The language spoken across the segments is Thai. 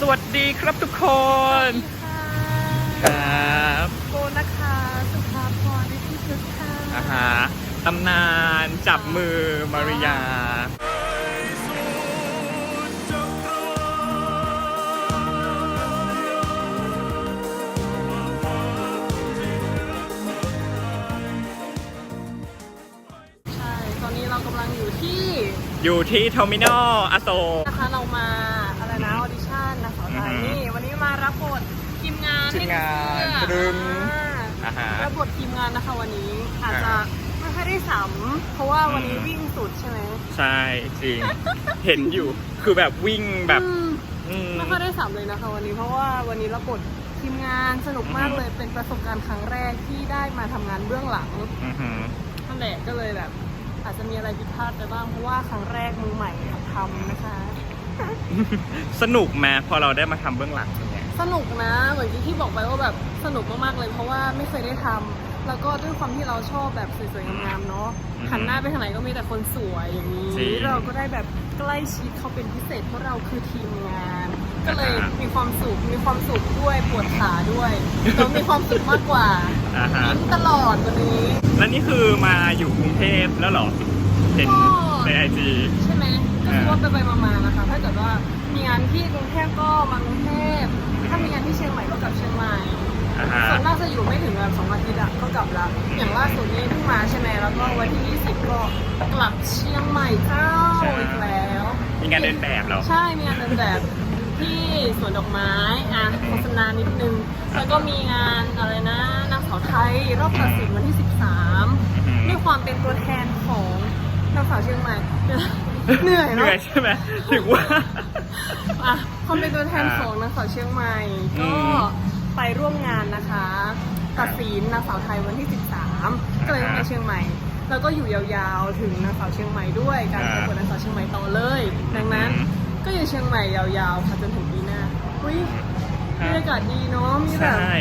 สวัสดีครับทุกคนครับโบนะคะสุภาพรวิทิพฤกษ์ค่ะอาฮะตำนานจับมือมาริยา ใช่ ตอนนี้เรากำลังอยู่ที่อยู่ที่เทอร์มินอลอโศกนะคะ รับบททีมงานทีมงานให้เสื้อตรึง อ่าอาฮะ รับบททีมงานนะคะวันนี้อาจจะอ่าไม่ค่อยได้สัมเพราะว่าวันนี้อืมวิ่งสุดใช่ไหมใช่จริง เห็นอยู่คือแบบวิ่งแบบอืมอืม ไม่ค่อยได้สัมเลยนะคะวันนี้เพราะว่าวันนี้รับบททีมงานสนุกมากเลยเป็นประสบการณ์ครั้งแรกที่ได้มาทำงานเบื้องหลัง อือหือ นั่นแหละก็เลยแบบ อาจจะมีอะไรผิดพลาดไปบ้างเพราะว่าครั้งแรกมือใหม่หัดทำนะคะ สนุกไหมพอเราได้มาทำเบื้องหลังเป็นไง สนุกนะเหมือนที่ที่บอกไปว่าแบบสนุกมากๆเลย เพราะว่าไม่เคยได้ทำแล้วก็ด้วยความที่เราชอบแบบสวยๆงามๆเนาะอือฮึหันหน้าไปทางไหนก็มีแต่คนสวยอย่างนี้ จริงเราก็ได้แบบใกล้ชิดเขาเป็นพิเศษเพราะเราคือทีมงาน ก็เลยอ่าฮะ มีความสุขมีความสุขด้วยปวดขาด้วยเรามีความสุขมากกว่าอ่าฮะยิ้มตลอดวันนี้ แล้วนี่คือมาอยู่กรุงเทพแล้วเหรอ เห็นก็ในไอจี ใช่ไหมก็คืออ่าว่าไปไปๆมาๆนะคะ ถ้าเกิดว่ามีงานที่กรุงเทพก็มา มาใช่ไหมแล้วก็วันที่ 20 ก็กลับเชียงใหม่เจ้าอีกแล้วมีงานเดินแบบเหรอ ใช่มีงานเดินแบบที่สวนดอกไม้อะโฆษณานิดนึง แล้วก็มีงานอะไรนะนางสาวไทยรอบตัดสินวันที่ 13ด้วยความเป็นตัวแทนของนางสาวเชียงใหม่เหนื่อยเหเนาะนื่อยใช่ไหมถึงว่าอะความเป็นตัวแทนของนางสาวเชียงใหม่อืก็มไปร่วมงานนะคะ ตัดสินนางสาวไทยวันที่ 13 ก็เลยต้องไปเชียงใหม่ แล้วก็อยู่ยาวๆถึงนางสาวเชียงใหม่ด้วยการประกวดนางสาวเชียงใหม่ต่อเลย ดังนั้นก็อยู่เชียงใหม่ยาวๆค่ะจนถึงปีหน้าอุ้ยบรรยากาศดีเนาะมีแบบใช่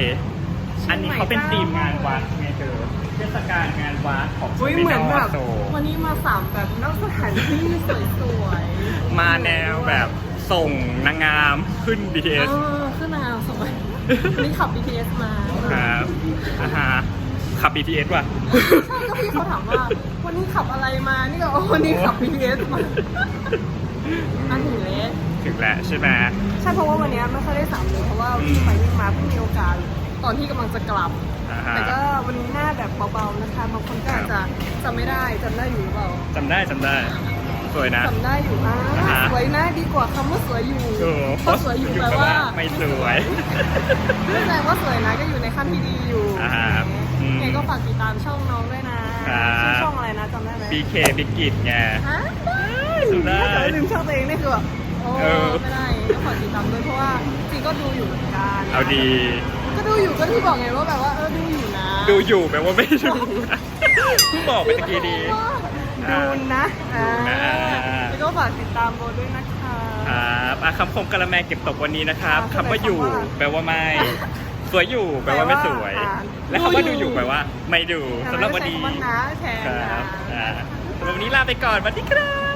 อันนี้เขาเป็นธีมงานวัดไงเธอเทศกาลงานวัดของอุ้ยเหมือนแบบโซวันนี้มาสามแบบนอกสถานที่สวยๆมาแนวแบบส่งนางงามขึ้นเอ BTS อขึ้นมาสวยวั นนี้ขับ BTS มาครับอ่าฮะขับ BTS ว่ะ ใช่ก็พี่เขาถามว่า วันนี้ขับอะไรมา นี่ก็อ๋อวันนี้ขับ BTS มาอันถึงเลยถึงแล้วใช่ไหม ใช่เพราะว่าวันนี้ไม่ค่อยได้สามเลยเพราะว่าวิ่งไปวิ่งมาเพิ่งมีโอกาสตอนที่กำลังจะกลับ อ่าฮะ แต่ก็วันนี้หน้าแบบเบาๆนะคะบางคนก็อาจจะจำไม่ได้จำได้อยู่หรือเปล่า จำได้จำได้ สวยนะจำได้อยู่อ่าอ่าฮะสวยนะดีกว่าคำว่าสวยอยู่โอ้เพราะสวยอยู่แปลว่า ไม่สวยไม่แปลว่าสวยนะก็อยู่ในขั้นที่ดีอยู่อ่าฮะอืมไงก็ฝากติดตามช่องน้องด้วยนะครับชื่อช่องอะไรนะจำได้ไหม BK บิ๊กกิตไงฮะจำได้ถ้าเกิดว่าลืมช่องตัวเองนี่คือแบบโอ้เออไม่ได้ก็ฝากติดตามด้วยเพราะว่าจริงก็ดูอยู่เหมือนกันเอาดีก็ดูอยู่ก็ที่บอกไงว่าแบบว่าเออดูอยู่นะ ดูอยู่แปลว่าไม่ดูนะเพิ่งบอกไปตะกี้ดี ดูนะอ่าอ่า แล้วก็ฝากติดตามโบด้วยนะคะ ครับอะคำคมกระแมเก็บตกวันนี้นะครับอ่าคำว่าอยู่คำว่าแปลว่าไม่ สวยอยู่ แปลว่าไม่สวยแปลว่าอ่าและคำว่าดูดูออยู่ ยู่แปลว่า ไม่ดูสำหรับวันใช้นี้คำว่านะแทนคนะรับอ่าสำหรับวันนี้ลาไปก่อนสวัสดีครับ